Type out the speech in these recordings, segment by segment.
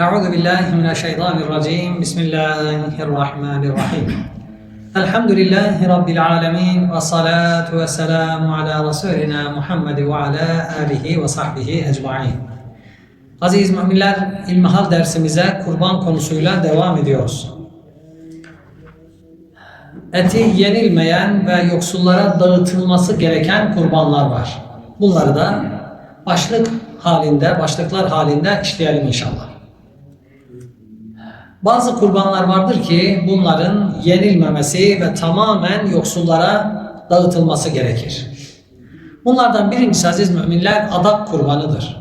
Euzu billahi mineşşeytanirracim. Bismillahirrahmanirrahim. Elhamdülillahi rabbil alamin ve salatu ve selamu ala resulina Muhammed ve ala alihi ve sahbihi ecmaîn. Aziz müminler, ilmihal dersimize kurban konusuyla devam ediyoruz. Eti yenilmeyen ve yoksullara dağıtılması gereken kurbanlar var. Bunları da başlık halinde, başlıklar halinde işleyelim inşallah. Bazı kurbanlar vardır ki bunların yenilmemesi ve tamamen yoksullara dağıtılması gerekir. Bunlardan birincisi aziz müminler adak kurbanıdır.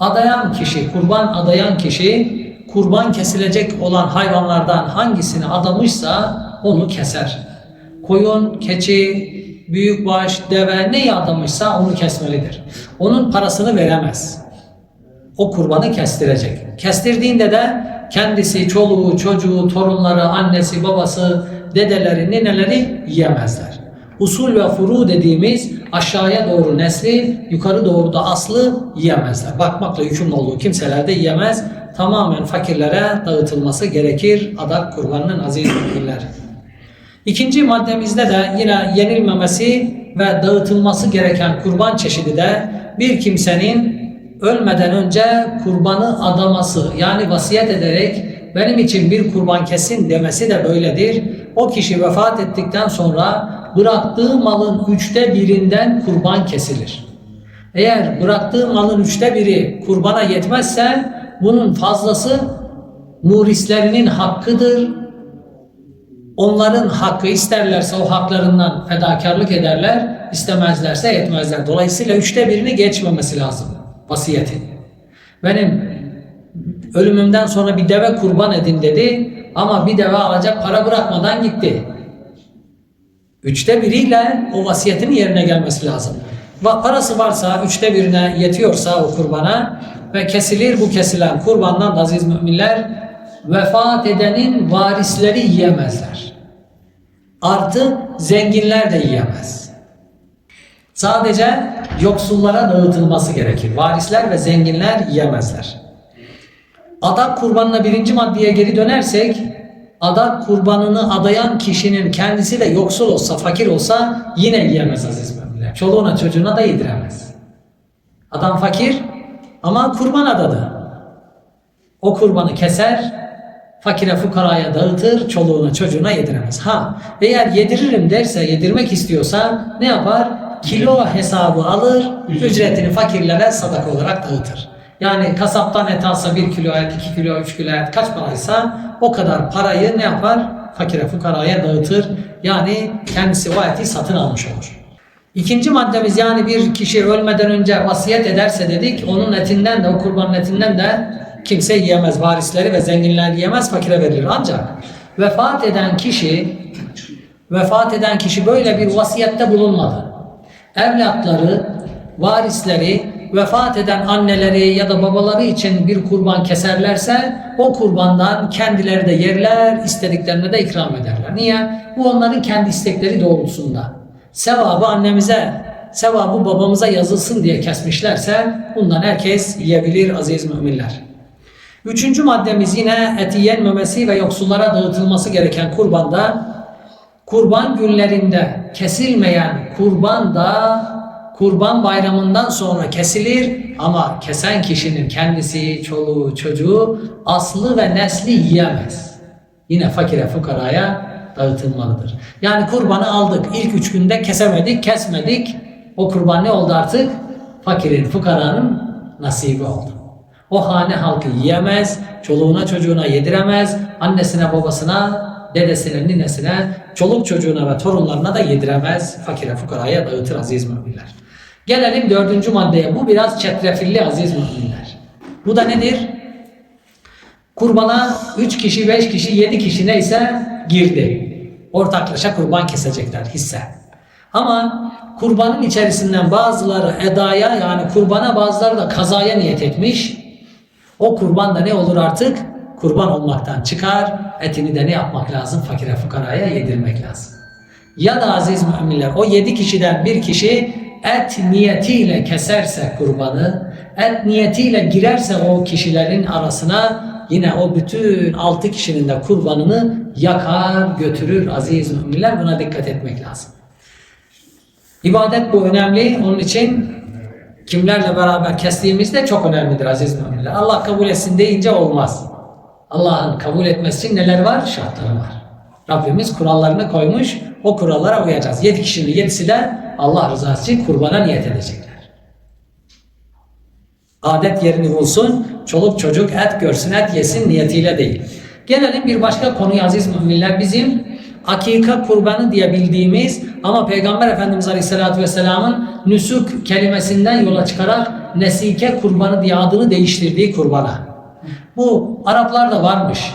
Adayan kişi, kurban adayan kişi kurban kesilecek olan hayvanlardan hangisini adamışsa onu keser. Koyun, keçi, büyükbaş, deve neyi adamışsa onu kesmelidir. Onun parasını veremez. O kurbanı kestirecek. Kestirdiğinde de kendisi, çoluğu, çocuğu, torunları, annesi, babası, dedeleri, nineleri yiyemezler. Usul ve furu dediğimiz aşağıya doğru nesli, yukarı doğru da aslı yiyemezler. Bakmakla yükümlü olduğu kimseler de yiyemez. Tamamen fakirlere dağıtılması gerekir adak kurbanının aziz müminler. İkinci maddemizde de yine yenilmemesi ve dağıtılması gereken kurban çeşidi de bir kimsenin ölmeden önce kurbanı adaması yani vasiyet ederek benim için bir kurban kesin demesi de böyledir. O kişi vefat ettikten sonra bıraktığı malın üçte birinden kurban kesilir. Eğer bıraktığı malın üçte biri kurbana yetmezse bunun fazlası murislerinin hakkıdır. Onların hakkı isterlerse o haklarından fedakarlık ederler, istemezlerse etmezler. Dolayısıyla üçte birini geçmemesi lazım vasiyetin. Benim ölümümden sonra bir deve kurban edin dedi ama bir deve alacak para bırakmadan gitti. Üçte biriyle o vasiyetin yerine gelmesi lazım. Parası varsa üçte birine yetiyorsa o kurbana ve kesilir bu kesilen kurbandan da aziz müminler vefat edenin varisleri yiyemezler. Artı zenginler de yiyemez. Sadece yoksullara dağıtılması gerekir. Varisler ve zenginler yiyemezler. Adak kurbanına birinci maddeye geri dönersek, adak kurbanını adayan kişinin kendisi de yoksul olsa, fakir olsa yine yiyemez aziz müminler. Çoluğuna çocuğuna da yediremez. Adam fakir ama kurban adadı. O kurbanı keser, fakire fukaraya dağıtır, çoluğuna çocuğuna yediremez. Ha, eğer yediririm derse, yedirmek istiyorsa ne yapar? Kilo hesabı alır, ücretini fakirlere sadaka olarak dağıtır. Yani kasaptan et alsa bir kilo et, iki kilo, üç kilo et kaç paraysa o kadar parayı ne yapar? Fakire fukaraya dağıtır. Yani kendisi o eti satın almış olur. İkinci maddemiz yani bir kişi ölmeden önce vasiyet ederse dedik onun etinden de o kurbanın etinden de kimse yiyemez. Varisleri ve zenginler yiyemez fakire verilir. Ancak vefat eden kişi vefat eden kişi böyle bir vasiyette bulunmadı. Evlatları, varisleri vefat eden anneleri ya da babaları için bir kurban keserlerse o kurbandan kendileri de yerler, istediklerine de ikram ederler. Niye? Bu onların kendi istekleri doğrultusunda. Sevabı annemize, sevabı babamıza yazılsın diye kesmişlerse bundan herkes yiyebilir aziz müminler. Üçüncü maddemiz yine eti yenmemesi ve yoksullara dağıtılması gereken kurbanda kurban günlerinde kesilmeyen kurban da kurban bayramından sonra kesilir ama kesen kişinin kendisi, çoluğu, çocuğu aslı ve nesli yiyemez. Yine fakire fukaraya dağıtılmalıdır. Yani kurbanı aldık. ilk üç günde kesemedik, kesmedik. O kurban ne oldu artık? Fakirin, fukaranın nasibi oldu. O hane halkı yiyemez, çoluğuna çocuğuna yediremez, annesine babasına, dedesine, ninesine, çoluk çocuğuna ve torunlarına da yediremez. Fakire fukaraya dağıtır aziz müminler. Gelelim dördüncü maddeye. Bu biraz çetrefilli aziz müminler. Bu da nedir? Kurbana 3 kişi, 5 kişi, 7 kişi neyse girdi. Ortaklaşa kurban kesecekler hisse. Ama kurbanın içerisinden bazıları edaya yani kurbana bazıları da kazaya niyet etmiş. O kurban da ne olur artık? Kurban olmaktan çıkar. Etini de ne yapmak lazım? Fakire fukaraya yedirmek lazım. Ya da aziz müminler o yedi kişiden bir kişi et niyetiyle keserse kurbanı, et niyetiyle girerse o kişilerin arasına yine o bütün altı kişinin de kurbanını yakar götürür aziz müminler. Buna dikkat etmek lazım. İbadet bu önemli. Onun için kimlerle beraber kestiğimiz de çok önemlidir aziz müminler. Allah kabul etsin deyince olmaz. Allah'ın kabul etmesi neler var? Şartları var. Rabbimiz kurallarını koymuş. O kurallara uyacağız. Yedi kişinin yedisi de Allah rızası için kurbana niyet edecekler. Adet yerini bulsun, çoluk çocuk et görsün, et yesin niyetiyle değil. Gelelim bir başka konuya aziz müminler. Bizim akika kurbanı diye bildiğimiz ama Peygamber Efendimiz Aleyhisselatü Vesselam'ın nüsuk kelimesinden yola çıkarak nesike kurbanı diye adını değiştirdiği kurbana. Bu Araplarda varmış.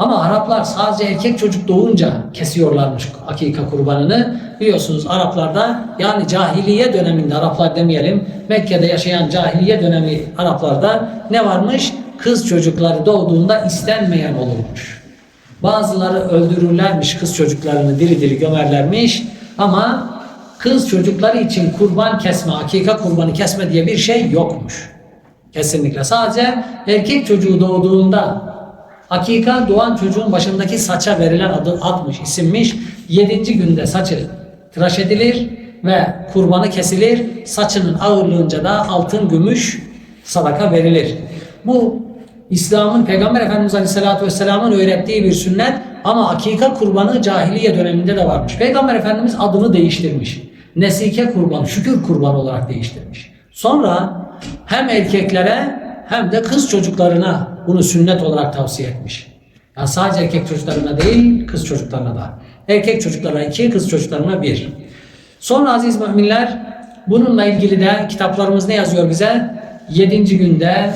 Ama Araplar sadece erkek çocuk doğunca kesiyorlarmış akika kurbanını. Biliyorsunuz Araplarda yani cahiliye döneminde Araplar demeyelim Mekke'de yaşayan cahiliye dönemi Araplarda ne varmış? Kız çocukları doğduğunda istenmeyen olurmuş. Bazıları öldürürlermiş kız çocuklarını diri diri gömerlermiş ama kız çocukları için kurban kesme, akika kurbanı kesme diye bir şey yokmuş. Kesinlikle. Sadece erkek çocuğu doğduğunda Hakika doğan çocuğun başındaki saça verilen adı admış, isimmiş. Yedinci günde saçı tıraş edilir ve kurbanı kesilir. Saçının ağırlığınca da altın, gümüş sadaka verilir. Bu İslam'ın Peygamber Efendimiz Aleyhisselatü Vesselam'ın öğrettiği bir sünnet ama hakika kurbanı cahiliye döneminde de varmış. Peygamber Efendimiz adını değiştirmiş. Nesike kurbanı, şükür kurbanı olarak değiştirmiş. Sonra hem erkeklere hem de kız çocuklarına bunu sünnet olarak tavsiye etmiş. Yani sadece erkek çocuklarına değil, kız çocuklarına da. Erkek çocuklarına iki, kız çocuklarına bir. Sonra aziz müminler, bununla ilgili de kitaplarımız ne yazıyor bize? Yedinci günde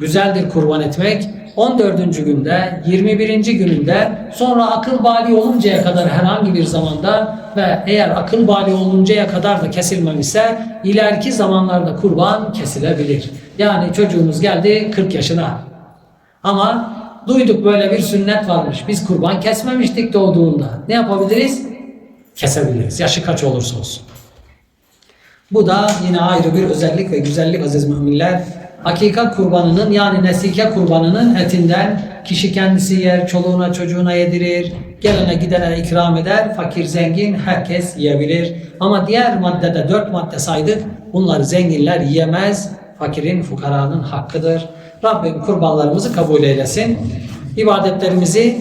güzeldir kurban etmek. 14. günde, 21. gününde, sonra akıl bali oluncaya kadar herhangi bir zamanda ve eğer akıl bali oluncaya kadar da kesilmemişse ileriki zamanlarda kurban kesilebilir. Yani çocuğumuz geldi 40 yaşına. Ama duyduk böyle bir sünnet varmış. Biz kurban kesmemiştik doğduğunda. Ne yapabiliriz? Kesebiliriz. Yaşı kaç olursa olsun. Bu da yine ayrı bir özellik ve güzellik aziz müminler. Hakikat kurbanının yani nesike kurbanının etinden kişi kendisi yer, çoluğuna çocuğuna yedirir, gelene gidene ikram eder, fakir zengin herkes yiyebilir. Ama diğer maddede dört madde saydık, bunları zenginler yiyemez, fakirin, fukaranın hakkıdır. Rabbim kurbanlarımızı kabul eylesin. İbadetlerimizi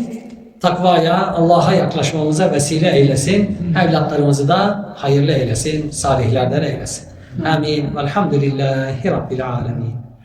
takvaya, Allah'a yaklaşmamıza vesile eylesin. Evlatlarımızı da hayırlı eylesin, salihlerden eylesin. Amin. Velhamdülillahi Rabbil alemin.